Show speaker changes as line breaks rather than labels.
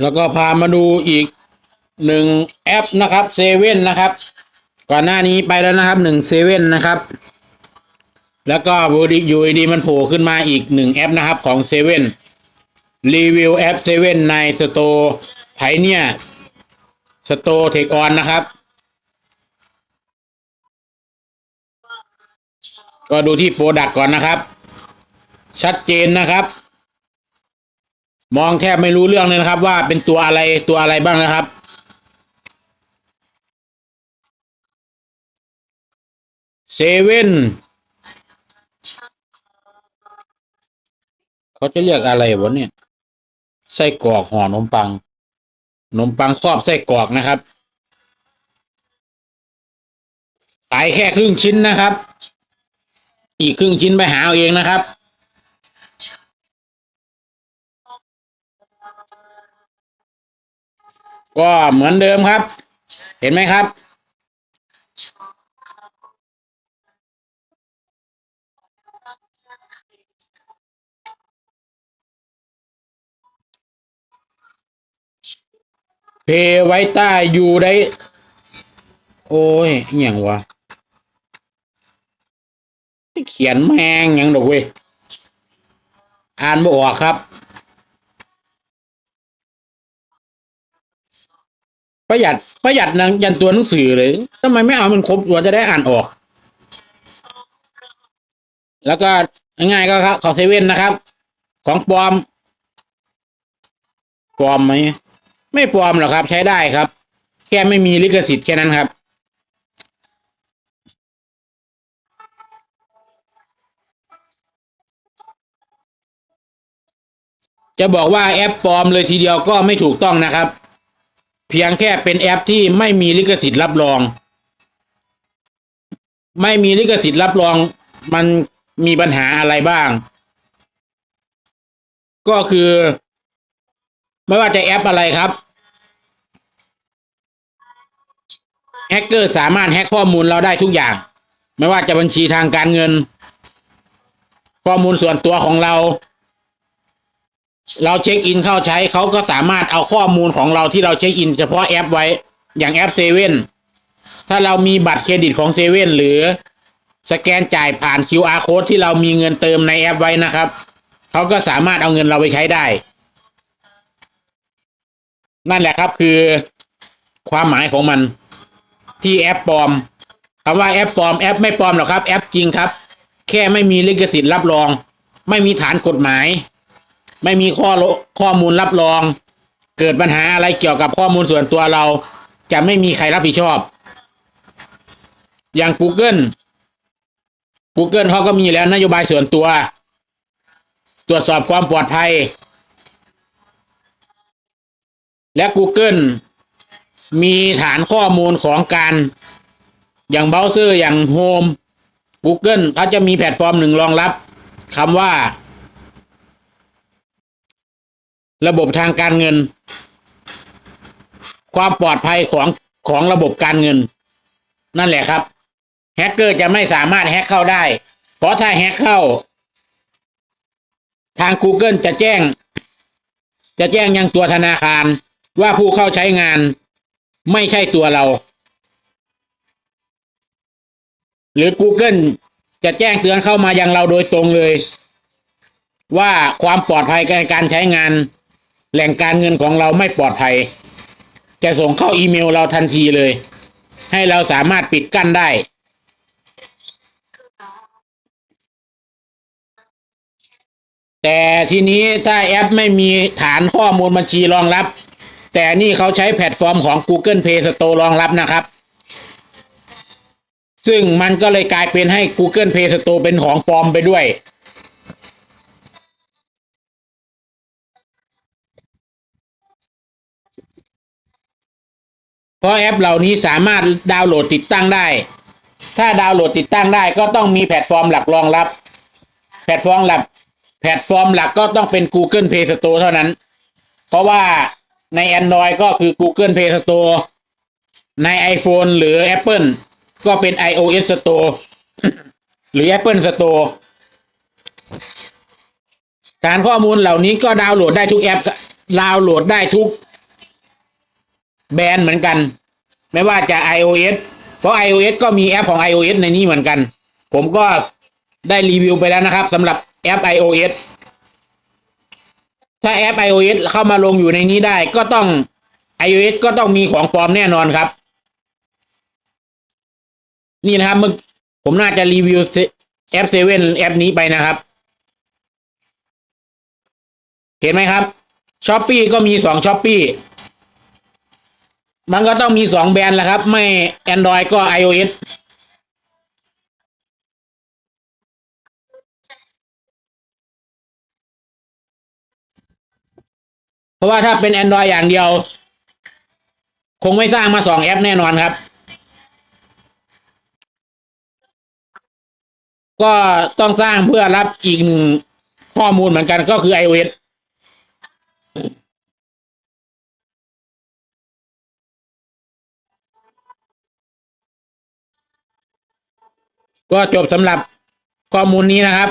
แล้วก็พามาดูอีกหนึ่งแอปนะครับเซเว่นนะครับ ก่อนหน้านี้ไปแล้วนะครับหนึ่งเซเว่นนะครับ แล้วก็อยู่ดีมันโผล่ขึ้นมาอีกหนึ่งแอปนะครับของเซเว่นรีวิวแอปเซเว่นในสโตร์ไพเนี่ยสโตร์เทคออนนะครับ ก็ดูที่โปรดักก่อนนะครับ ชัดเจนนะครับ มองแทบไม่รู้เรื่องเลยนะครับ ว่าเป็นตัวอะไรตัวอะไรบ้างนะครับ เซเว่นเขาจะเรียกอะไรวะเนี่ยไส้กรอกห่อนมปังนมปังครอบไส้กรอกนะครับ ขายแค่ครึ่งชิ้นนะครับ อีกครึ่งชิ้นไปหาเอาเองนะครับ ก็เหมือนเดิมครับ เห็นไหมครับ เพไว้ใต้อยู่ได้ โอ้ยอย่างวะเขียนแมงหยังดอกเว้ย อ่านไม่ออกครับ ประหยัดประหยัดนังยันตัวหนังสือเลยทำไมไม่เอามันครบตัวจะได้อ่านออก แล้วก็ง่ายๆก็ครับขอเซเว่นนะครับ ของปลอมปลอมไหมไม่ปลอมหรอกครับ ใช้ได้ครับ แค่ไม่มีลิขสิทธิ์แค่นั้นครับ จะบอกว่าแอปปลอมเลยทีเดียวก็ไม่ถูกต้องนะครับ เพียงแค่เป็นแอปที่ไม่มีลิขสิทธิ์รับรอง ไม่มีลิขสิทธิ์รับรอง มันมีปัญหาอะไรบ้าง ก็คือ ไม่ว่าจะแอปอะไรครับแฮกเกอร์สามารถแฮกข้อมูลเราได้ทุกอย่าง ไม่ว่าจะบัญชีทางการเงิน ข้อมูลส่วนตัวของเรา เราเช็คอินเข้าใช้เขาก็สามารถเอาข้อมูลของเราที่เราเช็คอิน เฉพาะแอปไว้อย่างแอปเซเว่นถ้าเรามีบัตรเครดิตของเซเว่นหรือสแกนจ่ายผ่าน QR code ที่เรามีเงินเติมในแอปไว้นะครับเขาก็สามารถเอาเงินเราไปใช้ได้ นั่นแหละครับคือความหมายของมัน ที่แอปปลอมคำว่าแอปปลอมแอปไม่ปลอมหรอกครับ แอปจริงครับ แค่ไม่มีลิขสิทธิ์รับรอง ไม่มีฐานกฎหมาย ไม่มีข้อข้อมูลรับรอง เกิดปัญหาอะไรเกี่ยวกับข้อมูลส่วนตัวเรา จะไม่มีใครรับผิดชอบ อย่าง Google Google เขาก็มีแล้วนโยบายส่วนตัว ตรวจสอบความปลอดภัย และ Google มีฐานข้อมูลของการอย่างเบราว์เซอร์อย่าง Home Google เขาจะมีแพลตฟอร์มหนึ่งรองรับคำว่า ระบบทางการเงิน ความปลอดภัยของของระบบการเงิน นั่นแหละครับ แฮกเกอร์จะไม่สามารถแฮกเข้าได้ เพราะถ้าแฮกเข้า ทาง Google จะแจ้ง จะแจ้งยังตัวธนาคารว่าผู้เข้าใช้งานไม่ใช่ตัวเรา หรือ Google จะแจ้งเตือนเข้ามายังเราโดยตรงเลย ว่าความปลอดภัยในการใช้งาน แหล่งการเงินของเราไม่ปลอดภัย จะส่งเข้าอีเมลเราทันทีเลย ให้เราสามารถปิดกั้นได้ แต่ทีนี้ถ้าแอปไม่มีฐานข้อมูลบัญชีรองรับ แต่นี่เขาใช้แพลตฟอร์มของ Google Play Store รองรับนะครับ ซึ่งมันก็เลยกลายเป็นให้ Google Play Store เป็นของปลอมไปด้วย เพราะแอปเหล่านี้สามารถดาวน์โหลดติดตั้งได้ ถ้าดาวน์โหลดติดตั้งได้ก็ต้องมีแพลตฟอร์มหลักรองรับ แพลตฟอร์มหลัก แพลตฟอร์มหลักก็ต้องเป็น Google Play Store เท่านั้น เพราะว่าใน Android ก็คือ Google Play Store ใน iPhone หรือ Apple ก็เป็น iOS Store หรือ Apple Store การข้อมูลเหล่านี้ก็ดาวน์โหลดได้ทุกแอปดาวน์โหลดได้ทุก แบนเหมือนกัน ไม่ว่าจะ iOS เพราะ iOS ก็มีแอปของ iOS ในนี้เหมือนกัน ผมก็ได้รีวิวไปแล้วนะครับสำหรับแอป iOS ถ้าแอป iOS เข้ามาลงอยู่ในนี้ได้ ก็ต้อง iOS ก็ต้องมีของปลอมแน่นอนครับ นี่นะครับมื่อผมน่าจะรีวิวแอปเซเว่นแอปนี้ไปนะครับ เห็นไหมครับช้อปปีก็มีสองช้อปปี้ มันก็ต้องมีสองแบรนด์แหละครับ ไม่ Android ก็ iOS เพราะว่าถ้าเป็น Android อย่างเดียว คงไม่สร้างมาสองแอปแน่นอนครับ ก็ต้องสร้างเพื่อรับอีกหนึ่งข้อมูลเหมือนกันก็คือ iOS ก็จบสำหรับข้อมูลนี้นะครับ